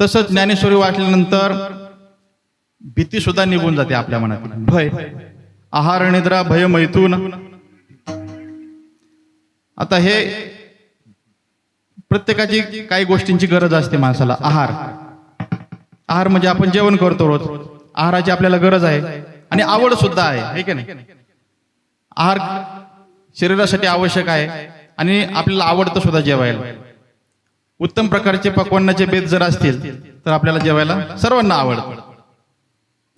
तसंच ज्ञानेश्वरी वाचल्यानंतर भीती सुद्धा निघून जाते आपल्या मनात भय. आहार निद्रा भय मैथून. आता हे प्रत्येकाची काही गोष्टींची गरज असते माणसाला. आहार. आहार म्हणजे आपण जेवण करतो रोज. आहाराची आपल्याला गरज आहे. आणि आवड सुद्धा आहे. है की नाही? आहार शरीरासाठी आवश्यक आहे. आणि आपल्याला आवडतं सुद्धा जेवायला. उत्तम प्रकारचे पकवानाचे बेत जर असतील तर आपल्याला जेवायला सर्वांना आवडतं.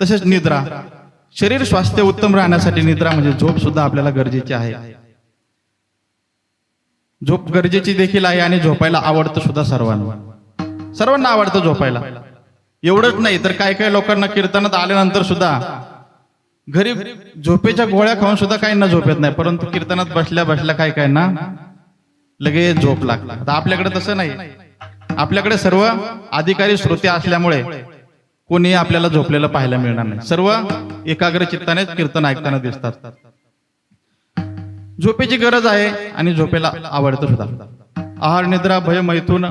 तसेच निद्रा. शरीर स्वास्थ्य उत्तम राहण्यासाठी निद्रा म्हणजे झोप सुद्धा आपल्याला गरजेची आहे. झोप गरजेची देखील आहे आणि झोपायला आवडतं सुद्धा सर्वांना. सर्वांना आवडतं झोपायला. एवढंच नाही तर काही काही लोकांना कीर्तनात आल्यानंतर सुद्धा घरी झोपेच्या गोळ्या खाऊन सुद्धा काही ना झोप येत नाही परंतु कीर्तनात बसल्या बसल्या काय काय ना लगेच झोप लागला आता आपल्याकडे तसं नाही. आपल्याकडे सर्व अधिकारी श्रोते असल्यामुळे कोणी आपल्याला झोपलेलं पाहायला मिळणार नाही. सर्व एकाग्र चित्ताने कीर्तन ऐकताना दिसतात. झोपेची गरज आहे आणि झोपेला आवडतं सुद्धा. आहार निद्रा भय मैथून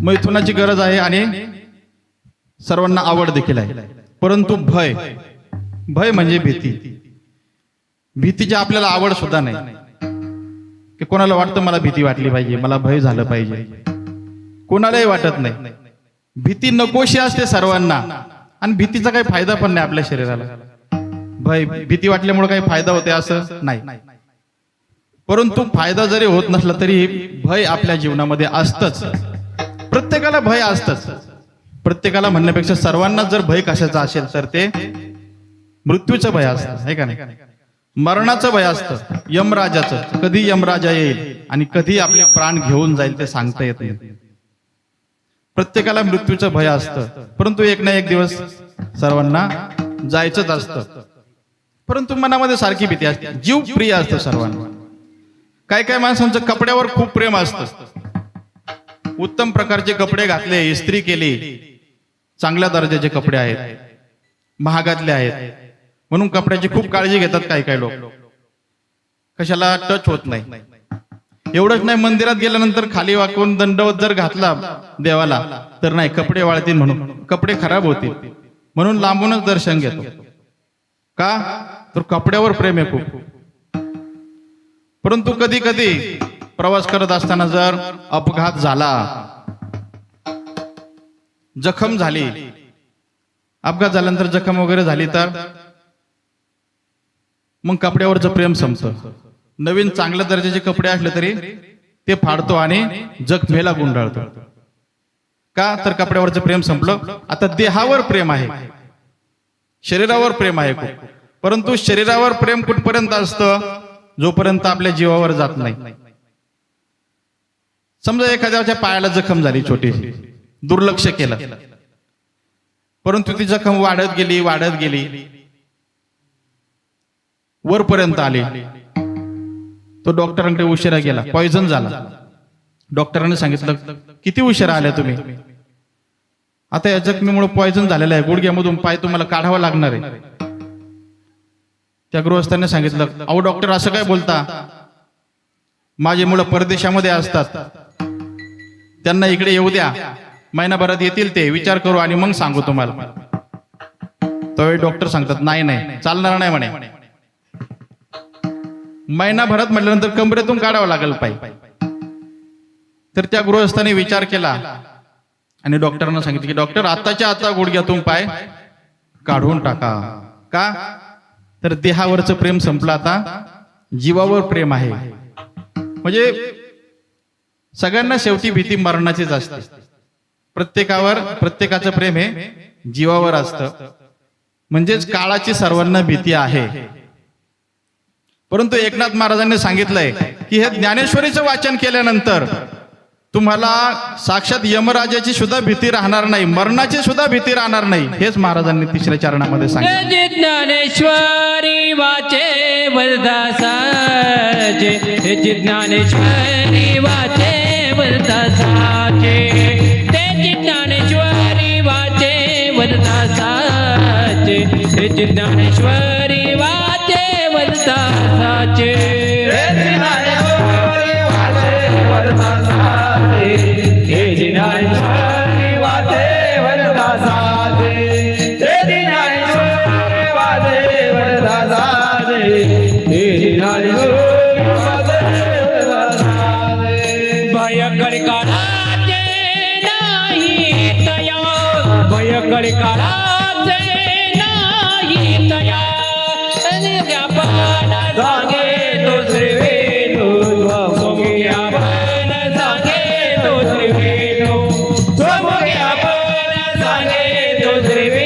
मैथुनाची गरज आहे आणि सर्वांना आवड देखील आहे. परंतु भय भय म्हणजे भीती. भीतीची आपल्याला आवड सुद्धा नाही. की कोणाला वाटतं मला भीती वाटली पाहिजे मला भय झालं पाहिजे. कोणालाही वाटत नाही. भीती नकोशी असते सर्वांना. आणि भीतीचा काही फायदा पण नाही आपल्या शरीराला. भय भीती वाटल्यामुळे काही फायदा होते असं नाही. परंतु फायदा जरी होत नसला तरी भय आपल्या जीवनामध्ये असतच. प्रत्येकाला भय असतच. प्रत्येकाला म्हणण्यापेक्षा सर्वांना जर भय कशाचा असेल तर ते मृत्यूचं भय असतं. आहे का नाही? मरणाचं भय असतं. यमराजाचं. कधी यमराजा येईल आणि कधी आपले प्राण घेऊन जाईल ते सांगता येत नाही. प्रत्येकाला मृत्यूचं भय असतं. परंतु एक ना एक दिवस सर्वांना जायचंच असतं. परंतु मनामध्ये सारखी भीती असते. जीव प्रिय असतं सर्वांना. काय काय माणसांचं कपड्यावर खूप प्रेम असतं. उत्तम प्रकारचे कपडे घातले इस्त्री केली चांगल्या दर्जाचे कपडे आहेत महागातले आहेत. म्हणून कपड्याची खूप काळजी घेतात काही काही लोक. कशाला टच होत नाही. एवढंच नाही मंदिरात गेल्यानंतर खाली वाकून दंडवत जर घातला देवाला तर नाही कपडे वाळतील म्हणून. कपडे खराब होतील. म्हणून लांबूनच दर्शन घेतो. का? तर कपड्यावर प्रेम आहे खूप. परंतु कधी कधी प्रवास करत असताना जर अपघात झाला जखम झाली अपघात झाल्यानंतर जखम वगैरे झाली तर? मग कपड्यावरचं प्रेम संपतं. नवीन चांगल्या दर्जाचे कपडे असले तरी ते फाडतो आणि जखमेला गुंडाळतो. का? तर कपड्यावरचं प्रेम संपलं. आता देहावर प्रेम आहे. शरीरावर प्रेम आहे परंतु शरीरावर प्रेम कुठपर्यंत असतं? जोपर्यंत आपल्या जीवावर जात नाही. समजा एखाद्याच्या पायाला जखम झाली छोटीशी दुर्लक्ष केलं. परंतु ती जखम वाढत गेली वाढत गेली. वरपर्यंत आले. तो डॉक्टरांकडे उशिरा गेला. पॉइझन झाला. डॉक्टरांनी सांगितलं किती उशिरा आल्या तुम्ही? आता या जखमीमुळे पॉइझन झालेलं आहे. गुडघ्यामधून पाय तुम्हाला काढावा लागणार आहे. त्या गृहस्थांनी सांगितलं अहो डॉक्टर असं काय बोलता? माझे मुलं परदेशामध्ये असतात. त्यांना इकडे येऊ द्या. महिनाभरात येतील ते. विचार करू आणि मग सांगू तुम्हाला. त्यावेळी डॉक्टर सांगतात नाही नाही. चालणार नाही म्हणे. महिनाभरात म्हटल्यानंतर कमरेतून काढावं लागेल पाय. तर त्या गृहस्थाने विचार केला. आणि डॉक्टरांना सांगितलं की डॉक्टर आताच्या आता गुडघ्यातून पाय काढून टाका. का? तर देहावरचं प्रेम संपलं आता. जीवावर प्रेम आहे. म्हणजे सगळ्यांना शेवटी भीती मरणाचीच असते. प्रत्येकावर प्रत्येकाचं प्रेम हे जीवावर असतं. म्हणजेच काळाची सर्वांना भीती आहे. परंतु एकनाथ महाराजांनी सांगितलंय की हे ज्ञानेश्वरीचं वाचन केल्यानंतर तुम्हाला साक्षात यमराजाची सुद्धा भीती राहणार नाही मरणाची सुद्धा भीती राहणार नाही हेच महाराजांनी तिसऱ्या चरणामध्ये सांगितले. ज्ञानेश्वरी वाचे वरदासाचे. ज्ञानेश्वरी वाचे वरदासाचे. ते ज्ञानेश्वरी वाचे वरदासाचे. ज्ञानेश्वरी वाचे वरदासाचे भयंकर काळा सांगे